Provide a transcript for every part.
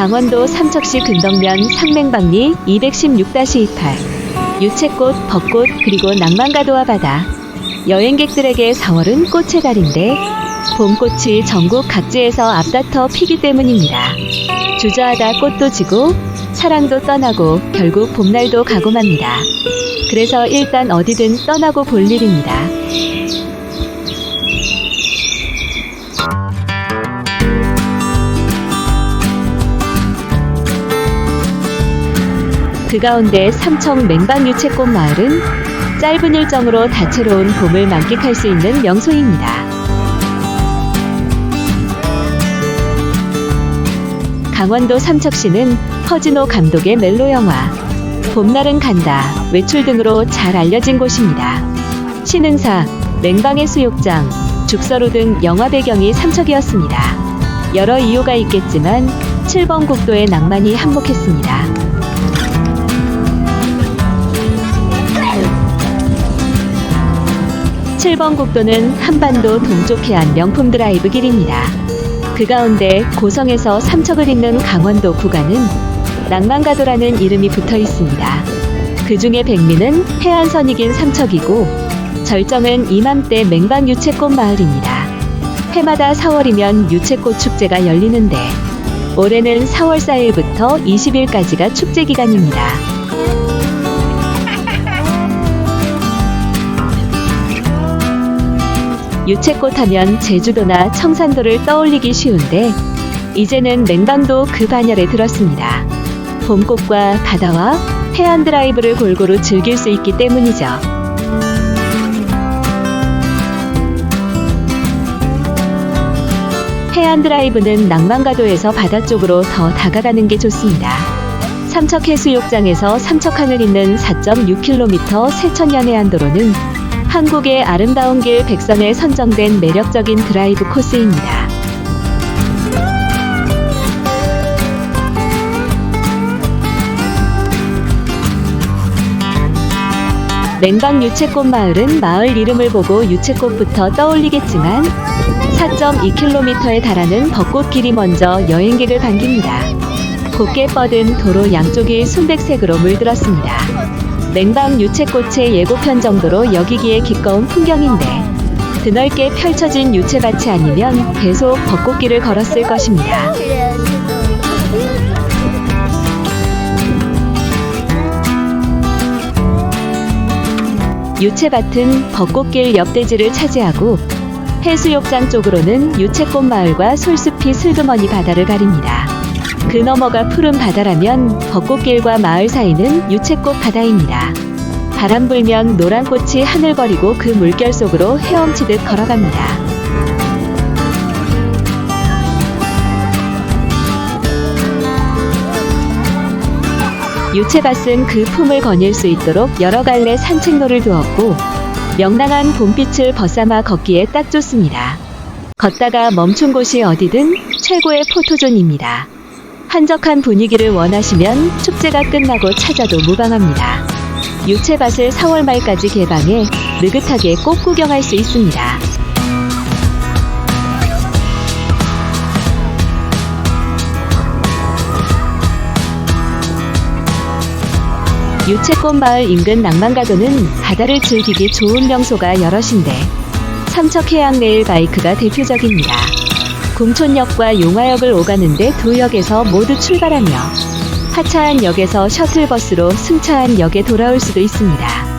강원도 삼척시 근덕면 상맹방리 216-28 유채꽃, 벚꽃, 그리고 낭만가도와 바다 여행객들에게 4월은 꽃의 달인데 봄꽃이 전국 각지에서 앞다퉈 피기 때문입니다. 주저하다 꽃도 지고 사랑도 떠나고 결국 봄날도 가고 맙니다. 그래서 일단 어디든 떠나고 볼 일입니다. 그 가운데 삼청 맹방유채꽃 마을은 짧은 일정으로 다채로운 봄을 만끽할 수 있는 명소입니다. 강원도 삼척시는 허진호 감독의 멜로 영화 봄날은 간다 외출 등으로 잘 알려진 곳입니다. 신흥사, 맹방의 수욕장, 죽서로 등 영화 배경이 삼척이었습니다. 여러 이유가 있겠지만 7번 국도의 낭만이 한몫했습니다. 7번 국도는 한반도 동쪽 해안 명품 드라이브 길입니다. 그 가운데 고성에서 삼척을 잇는 강원도 구간은 낭만가도라는 이름이 붙어 있습니다. 그 중에 백미는 해안선이긴 삼척이고 절정은 이맘때 맹방 유채꽃 마을입니다. 해마다 4월이면 유채꽃 축제가 열리는데 올해는 4월 4일부터 20일까지가 축제 기간입니다. 유채꽃 하면 제주도나 청산도를 떠올리기 쉬운데 이제는 맹방도 그 반열에 들었습니다. 봄꽃과 바다와 해안 드라이브를 골고루 즐길 수 있기 때문이죠. 해안 드라이브는 낭만가도에서 바다 쪽으로 더 다가가는 게 좋습니다. 삼척 해수욕장에서 삼척항을 잇는 4.6km 세천연 해안도로는 한국의 아름다운 길 백선에 선정된 매력적인 드라이브 코스입니다. 맹방 유채꽃 마을은 마을 이름을 보고 유채꽃부터 떠올리겠지만 4.2km에 달하는 벚꽃 길이 먼저 여행객을 반깁니다. 곱게 뻗은 도로 양쪽이 순백색으로 물들었습니다. 냉방 유채꽃의 예고편 정도로 여기기에 기꺼운 풍경인데 드넓게 펼쳐진 유채밭이 아니면 계속 벚꽃길을 걸었을 것입니다. 유채밭은 벚꽃길 옆대지를 차지하고 해수욕장 쪽으로는 유채꽃 마을과 솔숲이 슬그머니 바다를 가립니다. 그 너머가 푸른 바다라면 벚꽃길과 마을 사이는 유채꽃 바다입니다. 바람 불면 노란 꽃이 하늘거리고 그 물결 속으로 헤엄치듯 걸어갑니다. 유채밭은 그 품을 거닐 수 있도록 여러 갈래 산책로를 두었고 명랑한 봄빛을 벗삼아 걷기에 딱 좋습니다. 걷다가 멈춘 곳이 어디든 최고의 포토존입니다. 한적한 분위기를 원하시면 축제가 끝나고 찾아도 무방합니다. 유채밭을 4월 말까지 개방해 느긋하게 꽃 구경할 수 있습니다. 유채꽃 마을 인근 낭만가도는 바다를 즐기기 좋은 명소가 여럿인데 삼척 해양 레일 바이크가 대표적입니다. Kum촌역과 용화역을 오가는데 두 역에서 모두 출발하며 하차한 역에서 셔틀버스로 승차한 역에 돌아올 수도 있습니다.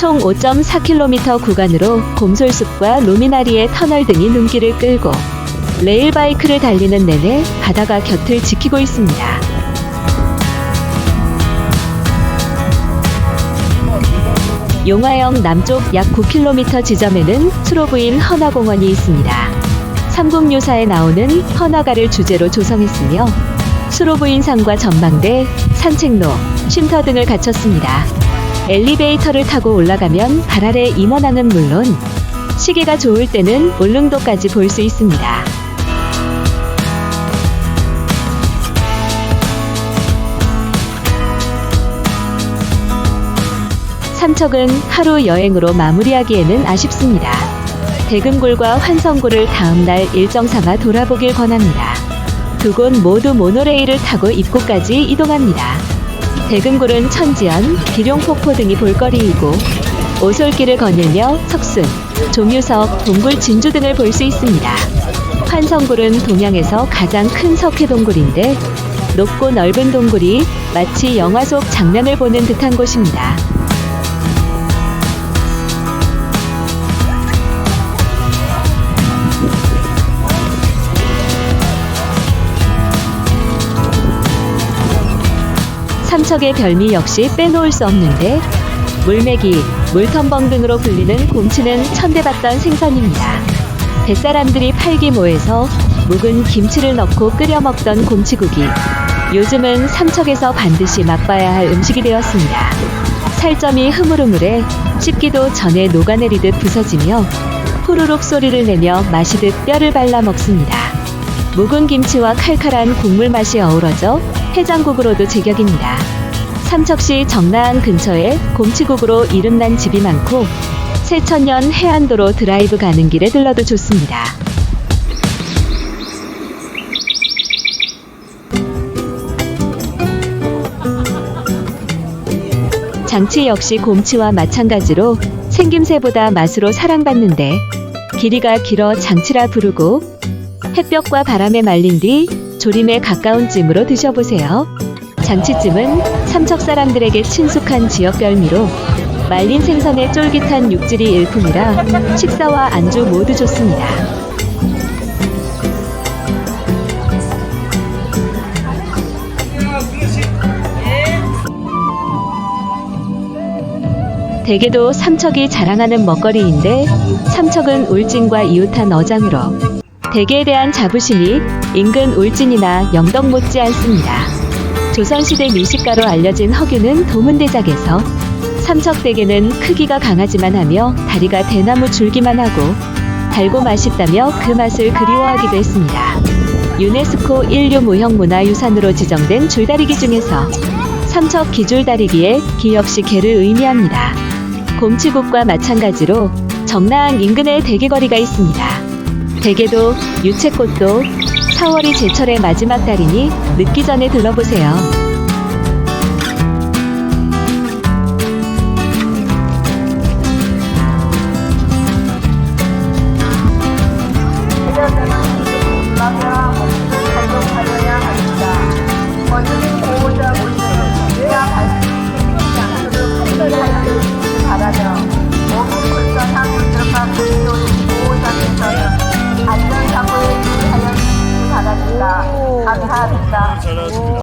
총 5.4km 구간으로 곰솔숲과 루미나리의 터널 등이 눈길을 끌고 레일바이크를 달리는 내내 바다가 곁을 지키고 있습니다. 용화역 남쪽 약 9km 지점에는 수로부인 헌화공원이 있습니다. 삼국유사에 나오는 헌화가를 주제로 조성했으며 수로부인상과 전망대, 산책로, 쉼터 등을 갖췄습니다. 엘리베이터를 타고 올라가면 발 아래 임원항은 물론 시계가 좋을 때는 울릉도까지 볼 수 있습니다. 삼척은 하루 여행으로 마무리하기에는 아쉽습니다. 대금굴과 환성굴을 다음날 일정 삼아 돌아보길 권합니다. 두 곳 모두 모노레일을 타고 입구까지 이동합니다. 대금굴은 천지연, 기룡폭포 등이 볼거리이고 오솔길을 거닐며 석순, 종유석, 동굴 진주 등을 볼 수 있습니다. 환성굴은 동양에서 가장 큰 석회 동굴인데 높고 넓은 동굴이 마치 영화 속 장면을 보는 듯한 곳입니다. 삼척의 별미 역시 빼놓을 수 없는데 물메기, 물텀벙 등으로 불리는 곰치는 천대받던 생선입니다. 뱃사람들이 팔기모에서 묵은 김치를 넣고 끓여 먹던 곰치국이 요즘은 삼척에서 반드시 맛봐야 할 음식이 되었습니다. 살점이 흐물흐물해 씹기도 전에 녹아내리듯 부서지며 후루룩 소리를 내며 마시듯 뼈를 발라 먹습니다. 묵은 김치와 칼칼한 국물 맛이 어우러져 해장국으로도 제격입니다. 삼척시 정나항 근처에 곰치국으로 이름난 집이 많고 새천년 해안도로 드라이브 가는 길에 들러도 좋습니다. 장치 역시 곰치와 마찬가지로 생김새보다 맛으로 사랑받는데 길이가 길어 장치라 부르고 햇볕과 바람에 말린 뒤 조림에 가까운 찜으로 드셔보세요. 장치찜은 삼척 사람들에게 친숙한 지역 별미로 말린 생선의 쫄깃한 육질이 일품이라 식사와 안주 모두 좋습니다. 대게도 삼척이 자랑하는 먹거리인데 삼척은 울진과 이웃한 어장으로 대게에 대한 자부심이 인근 울진이나 영덕 못지 않습니다. 조선시대 미식가로 알려진 허균은 도문대작에서 삼척대게는 크기가 강하지만 하며 다리가 대나무 줄기만 하고 달고 맛있다며 그 맛을 그리워하기도 했습니다. 유네스코 인류 무형 문화유산으로 지정된 줄다리기 중에서 삼척 기줄다리기에 기 역시 개를 의미합니다. 곰치국과 마찬가지로 정나항 인근에 대게거리가 있습니다. 대게도 유채꽃도 4월이 제철의 마지막 달이니 늦기 전에 들러보세요.